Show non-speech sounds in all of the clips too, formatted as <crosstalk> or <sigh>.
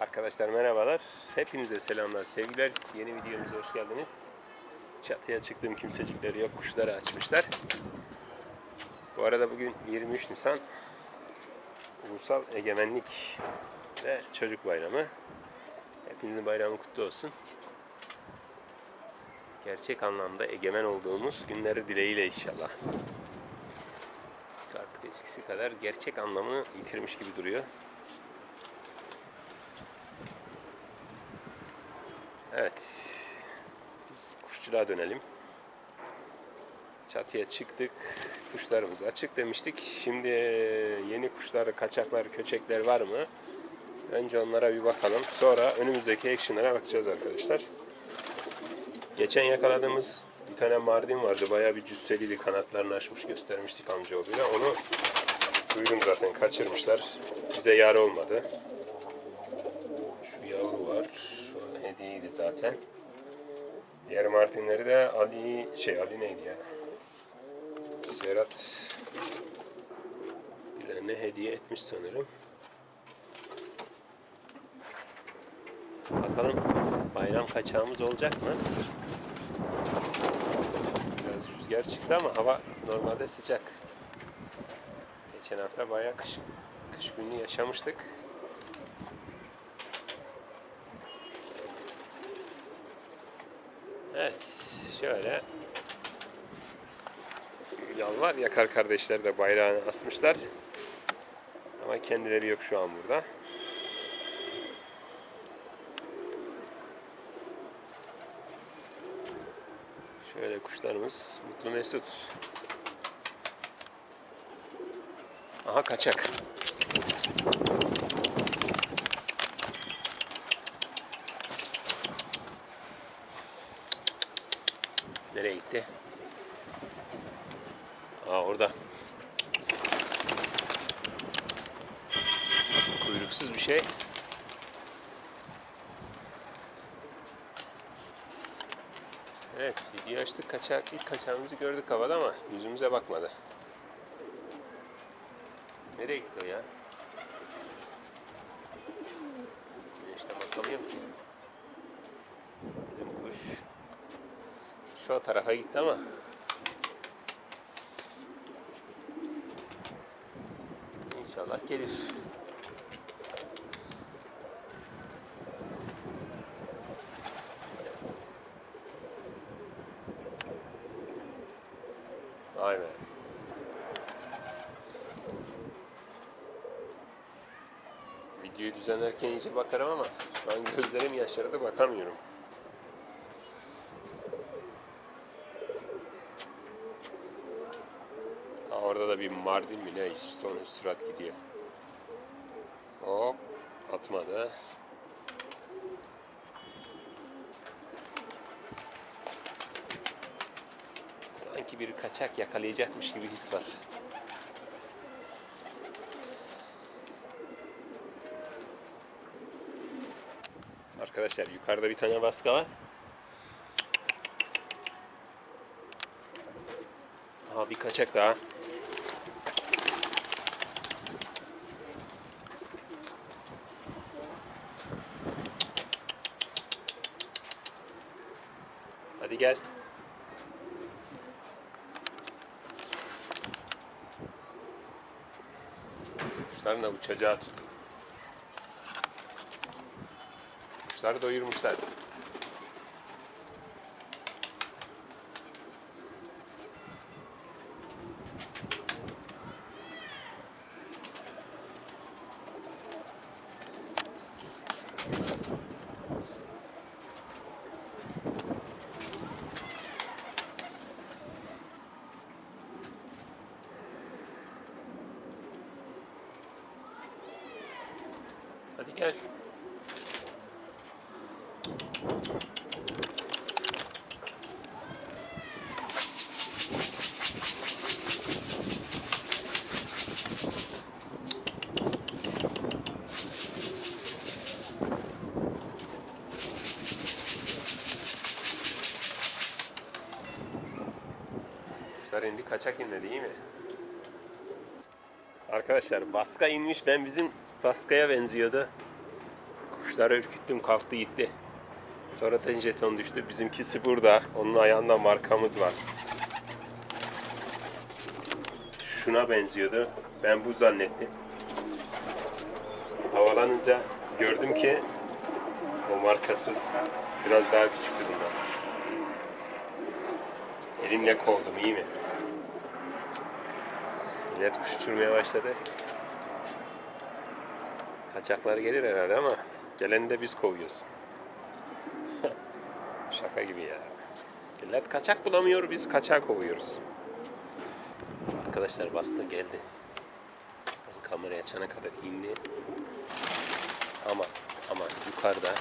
Arkadaşlar merhabalar. Hepinize selamlar, sevgiler. Yeni videomuza hoş geldiniz. Çatıya çıktığım kimsecikleri yok, kuşları açmışlar. Bu arada bugün 23 Nisan Ulusal Egemenlik ve Çocuk Bayramı. Hepinizin bayramı kutlu olsun. Gerçek anlamda egemen olduğumuz günleri dileğiyle inşallah. Artık eskisi kadar gerçek anlamını yitirmiş gibi duruyor. Evet. Biz kuşçuluğa dönelim. Çatıya çıktık. Kuşlarımız açık demiştik. Şimdi yeni kuşlar, kaçaklar, köçekler var mı? Önce onlara bir bakalım. Sonra önümüzdeki action'lara bakacağız arkadaşlar. Geçen yakaladığımız bir tane mardin vardı. Bayağı bir cüsseliydi. Kanatlarını açmış göstermiştik amcaoğluyla. Onu duydum zaten. Kaçırmışlar. Bize yar olmadı. Şu yavru var. Zaten. Diğer martinleri de Ali şey Ali neydi ya? Serhat birilerine hediye etmiş sanırım. Bakalım bayram kaçağımız olacak mı? Biraz rüzgar çıktı ama hava normalde sıcak. Geçen hafta bayağı kış, kış günü yaşamıştık. Evet, şöyle Yalvar yakar kardeşler de bayrağını asmışlar. Ama kendileri yok şu an burada. Şöyle kuşlarımız mutlu mesut. Aha kaçak. Nereye gitti? Aa orada. Kuyruksuz bir şey. Evet, video açtık. Kaçak, ilk kaçağımızı gördük havada ama yüzümüze bakmadı. Nereye gitti o ya? Güneşte bakamıyorum. Bizim kuş şu tarafa gitti ama İnşallah gelir. Vay be. Videoyu düzenlerken iyice bakarım ama şu an gözlerim yaşardı bakamıyorum. Ha, orada da bir Mardin mi ne sonra sürat gidiyor. Hop atmadı. Sanki bir kaçak yakalayacakmış gibi his var. Arkadaşlar yukarıda bir tane baska var. Aha bir kaçak daha. Gel. Kuşların da uçacağı tut. Kuşları doyurmuşlar. Hadi gel. Kuşlar indi kaçak inmedi değil mi? Arkadaşlar baska inmiş ben bizim baskaya benziyordu. Kuşları ürküttüm kalktı gitti. Sonradan jeton düştü. Bizimkisi burada. Onun ayağında markamız var. Şuna benziyordu. Ben bu zannettim. Havalanınca gördüm ki o markasız biraz daha küçüktü bundan. Elimle kovdum iyi mi? Millet kuş uçurmaya başladı. Kaçaklar gelir herhalde ama geleni de biz kovuyoruz. <laughs> Şaka gibi ya. Millet kaçak bulamıyor, biz kaçak kovuyoruz. Arkadaşlar baslı geldi. Ben kamerayı açana kadar indi. Ama ama yukarıda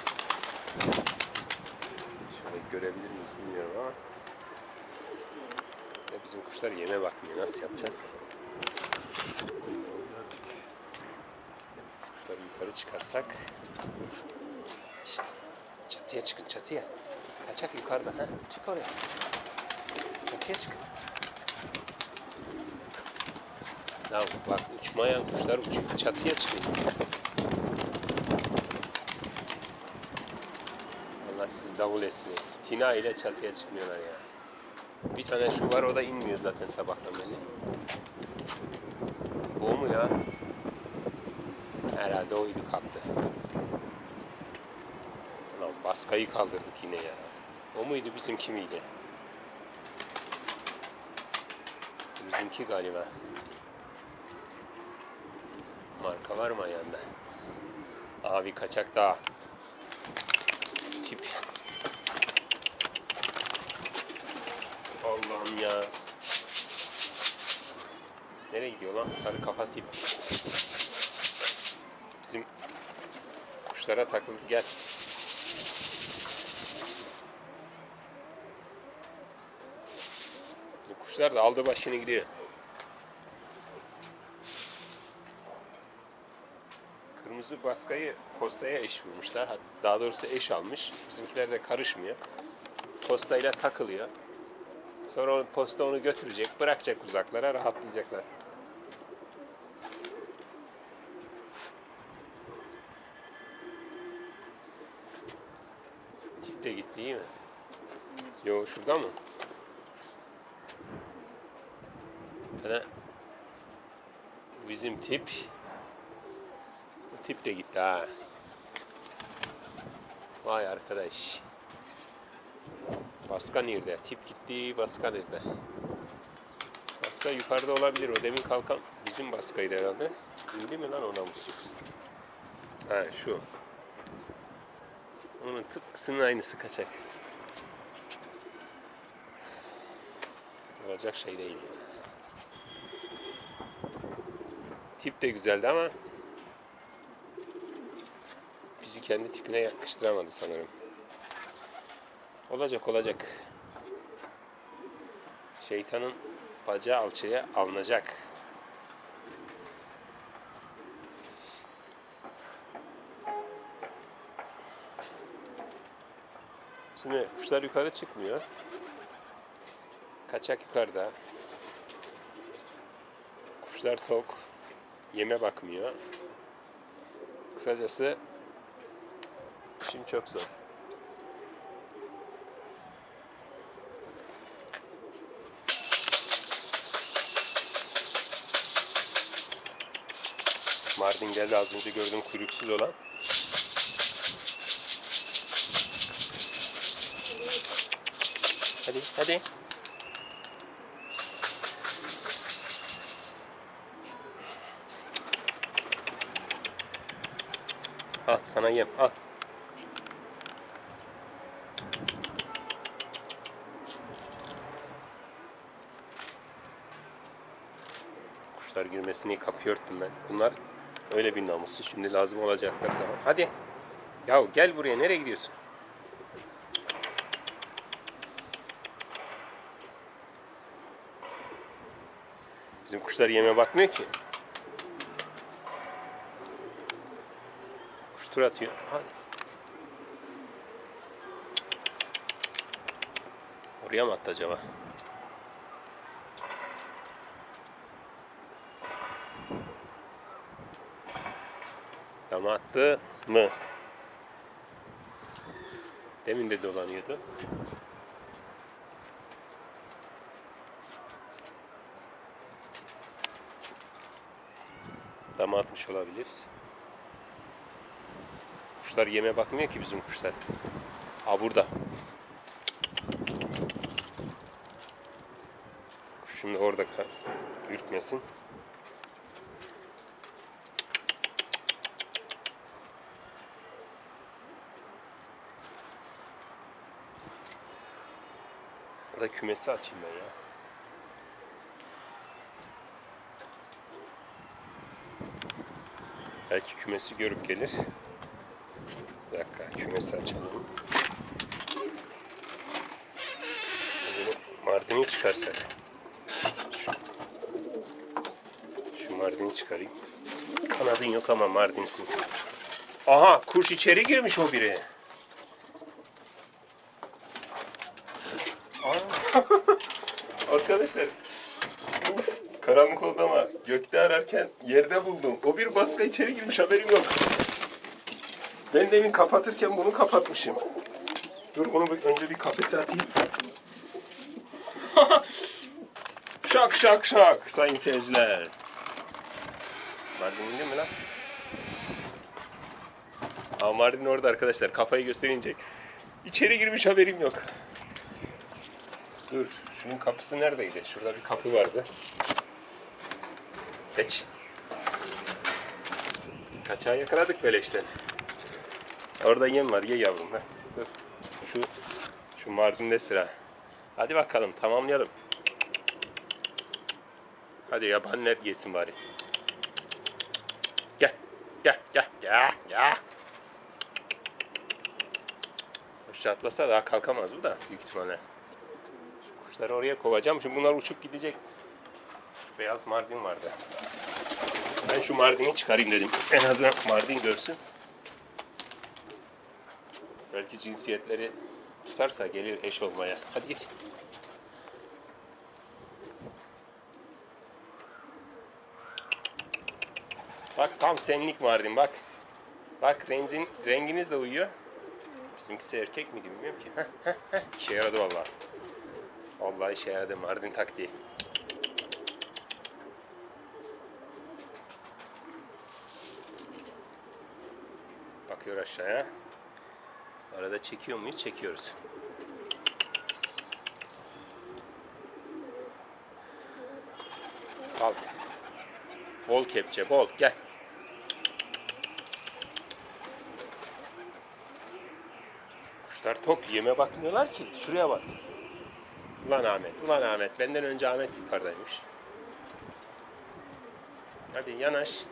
şöyle görebilir miyiz bilmiyorum ama ya bizim kuşlar yeme bakmıyor. Nasıl yapacağız? Kuşları yukarı çıkarsak işte çatıya çıkın çatıya. Kaçak yukarıda ha. Çık oraya. Çatıya çık. Ya bak uçmayan kuşlar uçuyor. Çatıya çıkın. Allah sizi davul etsin. Tina ile çatıya çıkmıyorlar ya. Bir tane şu var o da inmiyor zaten sabahtan beri. Ya? Herhalde oydu kalktı. Lan baskayı kaldırdık yine ya. O muydu bizimki miydi? Bizimki galiba. Marka var mı ayağında? Abi kaçak daha. Tip. Allah'ım ya. Nereye gidiyor lan? Sarı kafa tip. Bizim kuşlara takıldı. Gel. Bu kuşlar da aldı başını gidiyor. Kırmızı baskayı postaya eş vurmuşlar. Daha doğrusu eş almış. Bizimkiler de karışmıyor. Postayla takılıyor. Sonra posta onu götürecek, bırakacak uzaklara, rahatlayacaklar. Tip de gitti iyi mi? Yo şurada mı? Sana bizim tip bu tip de gitti ha. Vay arkadaş. Baska nerede? Tip gitti, baska nerede? Baska yukarıda olabilir. O demin kalkan bizim baskaydı herhalde. İndi mi lan o namussuz? Ha şu. Onun tıpkısının aynısı kaçak. Olacak şey değil. Tip de güzeldi ama bizi kendi tipine yakıştıramadı sanırım. Olacak olacak. Şeytanın bacağı alçıya alınacak. Şimdi kuşlar yukarı çıkmıyor. Kaçak yukarıda. Kuşlar tok. Yeme bakmıyor. Kısacası işim çok zor. Mardin geldi az önce gördüm kuyruksuz olan. Hadi hadi. Al sana yem al. Kuşlar girmesin diye kapıyı örttüm ben. Bunlar öyle bir namussuz. Şimdi lazım olacaklar zaman. Hadi. Yahu gel buraya. Nereye gidiyorsun? Bizim kuşlar yeme bakmıyor ki. Kuş tur atıyor. Hadi. Oraya mı attı acaba? Ama attı mı? Demin de dolanıyordu. Dama atmış olabilir. Kuşlar yeme bakmıyor ki bizim kuşlar. Aa burada. Şimdi orada ürkmesin. Da kümesi açayım ben ya. Belki kümesi görüp gelir. Bir dakika kümesi açalım. Mardin'i çıkarsak. Şu, şu Mardin'i çıkarayım. Kanadın yok ama Mardin'sin. Aha kuş içeri girmiş o biri. Aa. Arkadaşlar uf, karanlık oldu ama gökte ararken yerde buldum. O bir baska içeri girmiş haberim yok. Ben demin kapatırken bunu kapatmışım. Dur bunu bir- önce bir kafese atayım. <laughs> şak şak şak sayın seyirciler. Mardin indi mi lan? Aa Mardin orada arkadaşlar kafayı gösterince. İçeri girmiş haberim yok. Dur şunun kapısı neredeydi? Şurada bir kapı vardı. Geç. Kaçağı yakaladık böyle işte. Orada yem var ye yavrum. Heh. Dur. Şu, şu Mardin'de sıra. Hadi bakalım tamamlayalım. Hadi yabanlar yesin bari. Gel. Gel gel gel gel. Aşağı atlasa daha kalkamaz bu da büyük ihtimalle. Şu kuşları oraya kovacağım. Şimdi bunlar uçup gidecek. Şu beyaz mardin vardı. Ben şu mardini çıkarayım dedim. En azından mardin görsün. Belki cinsiyetleri tutarsa gelir eş olmaya. Hadi git. Bak tam senlik Mardin bak. Bak rengin, renginiz de uyuyor. Bizimkisi erkek miydi bilmiyorum ki. İşe yaradı vallahi. Vallahi işe yaradı Mardin taktiği. Bakıyor aşağıya. Arada çekiyor muyuz? Çekiyoruz. Al. Bol kepçe, bol. Gel. Kuşlar tok. Yeme bakmıyorlar ki. Şuraya bak. Ulan Ahmet, ulan Ahmet. Benden önce Ahmet yukarıdaymış. Hadi yanaş.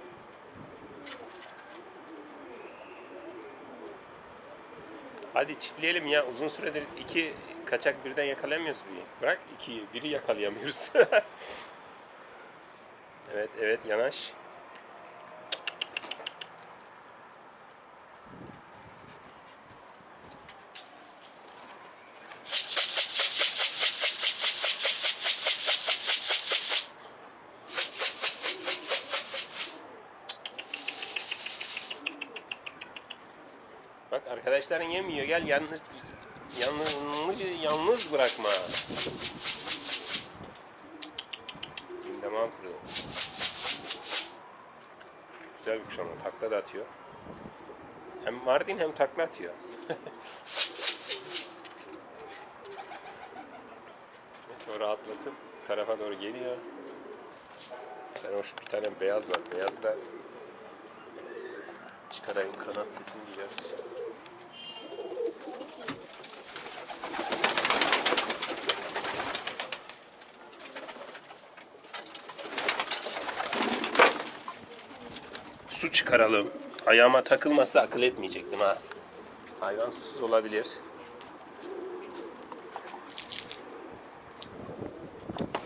Hadi çiftleyelim ya. Uzun süredir iki kaçak birden yakalayamıyoruz bir. Bırak iki, biri yakalayamıyoruz. <laughs> evet, evet yanaş. Arkadaşların yemiyor. Gel yalnız yalnız yalnız bırakma. Tamam kuruyor. Güzel bir kuş ama takla da atıyor. Hem Mardin hem takla atıyor. <laughs> Rahatlasın. Bu tarafa doğru geliyor. Ben hoş bir tane beyaz var. Beyaz da çıkarayım kanat sesini duyuyor. Su çıkaralım. Ayağıma takılmasa akıl etmeyecektim ha. Hayvan susuz olabilir.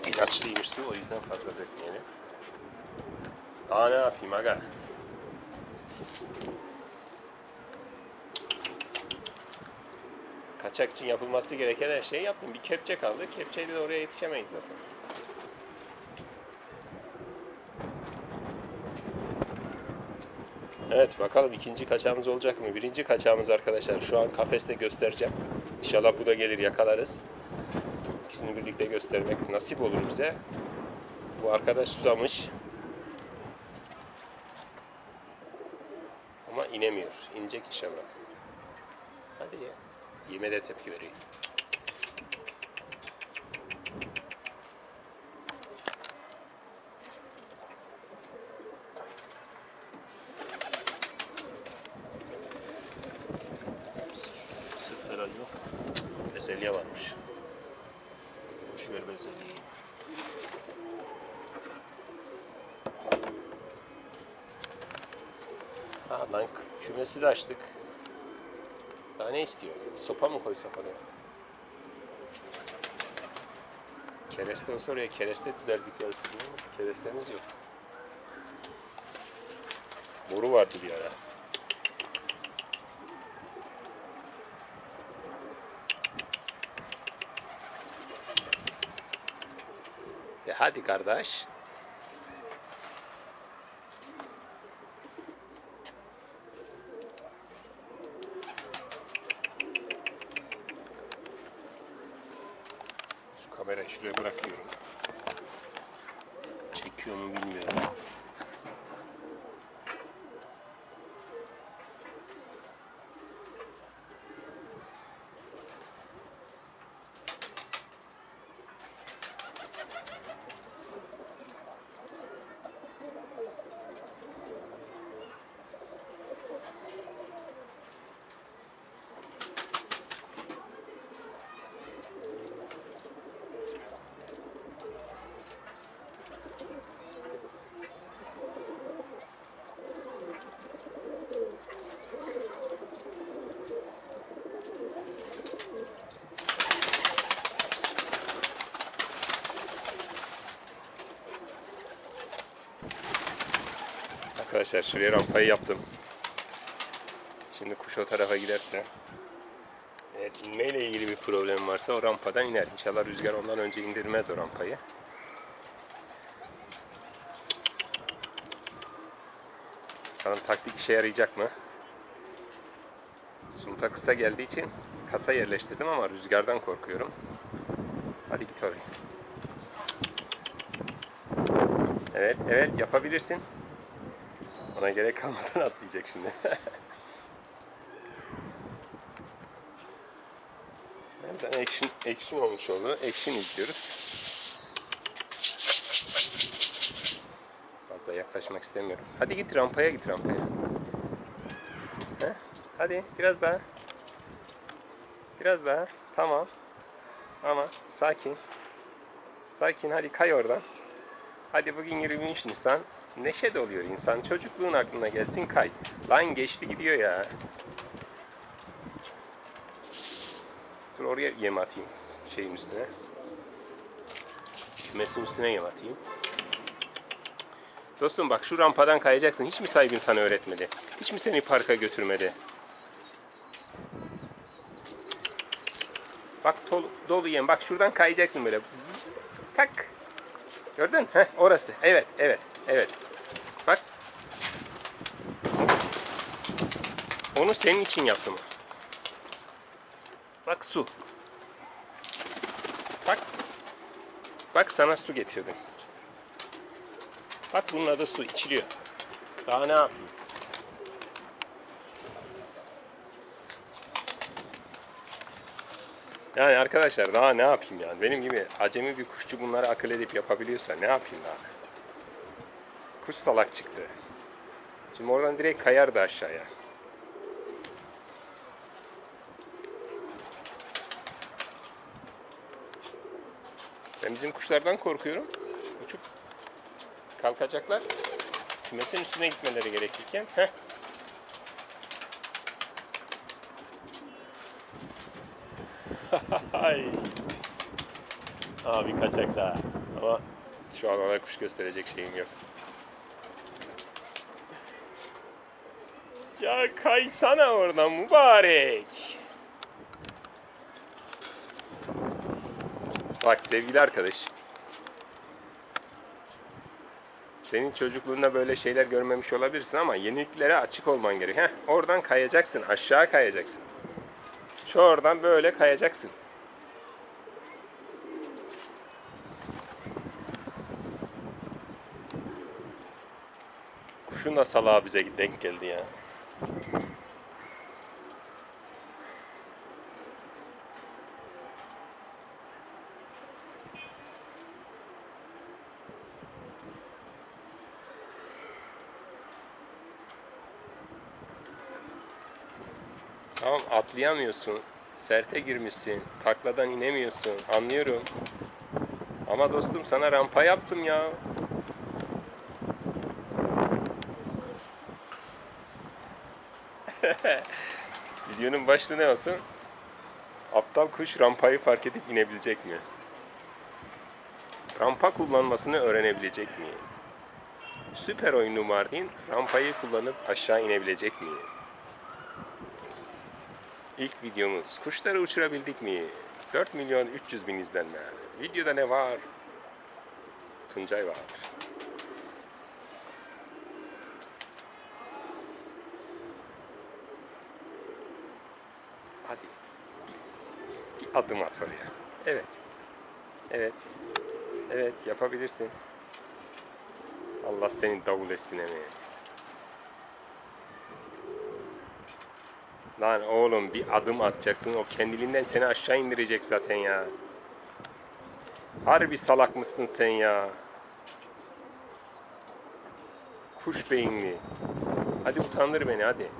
İlaçlıymış su o yüzden fazla dökmeyelim. Daha ne yapayım aga? Kaçak için yapılması gereken her şeyi yaptım. Bir kepçe kaldı. Kepçeyle de oraya yetişemeyiz zaten. Evet bakalım ikinci kaçağımız olacak mı? Birinci kaçağımız arkadaşlar. Şu an kafeste göstereceğim. İnşallah bu da gelir yakalarız. İkisini birlikte göstermek nasip olur bize. Bu arkadaş susamış. Ama inemiyor. İnecek inşallah. Hadi ya. Yeme de tepki veriyor. Ha lan kü- kümesi de açtık. Daha ne istiyor? Sopa mı koysak oraya? Kereste olsa oraya kereste dizerdik ama kerestemiz yok. Boru vardı bir ara. De hadi kardeş. Çekiyor mu bilmiyorum. Arkadaşlar şuraya rampayı yaptım. Şimdi kuş o tarafa giderse eğer inmeyle ilgili bir problem varsa o rampadan iner. İnşallah rüzgar ondan önce indirmez o rampayı. Bakalım taktik işe yarayacak mı? Sunta kısa geldiği için kasa yerleştirdim ama rüzgardan korkuyorum. Hadi git oraya. Evet, evet yapabilirsin. Ona gerek kalmadan atlayacak şimdi. <laughs> Zaten action, action olmuş oldu. Action izliyoruz. Fazla yaklaşmak istemiyorum. Hadi git rampaya git rampaya. Heh, Hadi biraz daha. Biraz daha. Tamam. Ama sakin. Sakin hadi kay oradan. Hadi bugün 23 Nisan. Neşe doluyor insan. Çocukluğun aklına gelsin kay. Lan geçti gidiyor ya. Dur oraya yem atayım. Şeyin üstüne. Kümesin üstüne yem atayım. Dostum bak şu rampadan kayacaksın. Hiç mi sahibin sana öğretmedi? Hiç mi seni parka götürmedi? Bak dolu, dolu yem. Bak şuradan kayacaksın böyle. Zzz, tak. Gördün? Heh, orası. Evet, evet, evet. Onu senin için yaptım. Bak su. Bak. Bak sana su getirdim. Bak bunun adı su içiliyor. Daha ne yapayım? Yani arkadaşlar daha ne yapayım yani? Benim gibi acemi bir kuşçu bunları akıl edip yapabiliyorsa ne yapayım daha? Kuş salak çıktı. Şimdi oradan direkt kayardı aşağıya. Ben bizim kuşlardan korkuyorum. Uçup kalkacaklar. Kümesin üstüne gitmeleri gerekirken. Heh. <laughs> Abi kaçak daha. Ama şu an ona kuş gösterecek şeyim yok. Ya kaysana oradan mübarek. Bak sevgili arkadaş. Senin çocukluğunda böyle şeyler görmemiş olabilirsin ama yeniliklere açık olman gerek. Heh, oradan kayacaksın, aşağı kayacaksın. Şu oradan böyle kayacaksın. Kuşun da salağı bize denk geldi ya. Tamam atlayamıyorsun. Serte girmişsin. Takladan inemiyorsun. Anlıyorum. Ama dostum sana rampa yaptım ya. <laughs> Videonun başlığı ne olsun? Aptal kuş rampayı fark edip inebilecek mi? Rampa kullanmasını öğrenebilecek mi? Süper oyunlu Mardin rampayı kullanıp aşağı inebilecek mi? İlk videomuz. Kuşları uçurabildik mi? 4 milyon 300 bin izlenme. Videoda ne var? Tuncay var. Hadi. Bir, adım at oraya. Evet. Evet. Evet yapabilirsin. Allah seni davul etsin emeğe. Lan oğlum bir adım atacaksın o kendiliğinden seni aşağı indirecek zaten ya. Harbi salak mısın sen ya? Kuş beyinli. Hadi utandır beni hadi.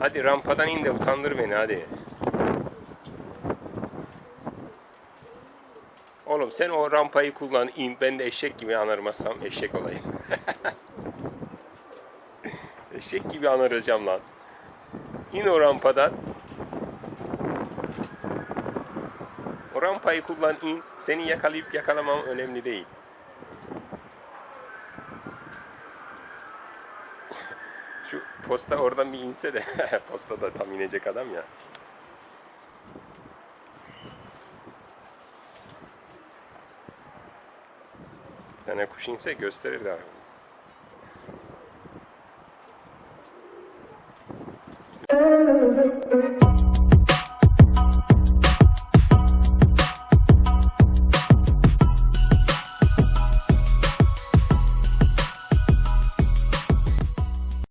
Hadi rampadan in de utandır beni hadi. Oğlum sen o rampayı kullan in ben de eşek gibi anırmazsam eşek olayım. <laughs> Eşek gibi anıracağım lan. İn o rampadan. O rampayı kullan in. Seni yakalayıp yakalamam önemli değil. Şu posta oradan bir inse de. <laughs> posta da tam inecek adam ya. Bir tane kuş inse gösterirdi.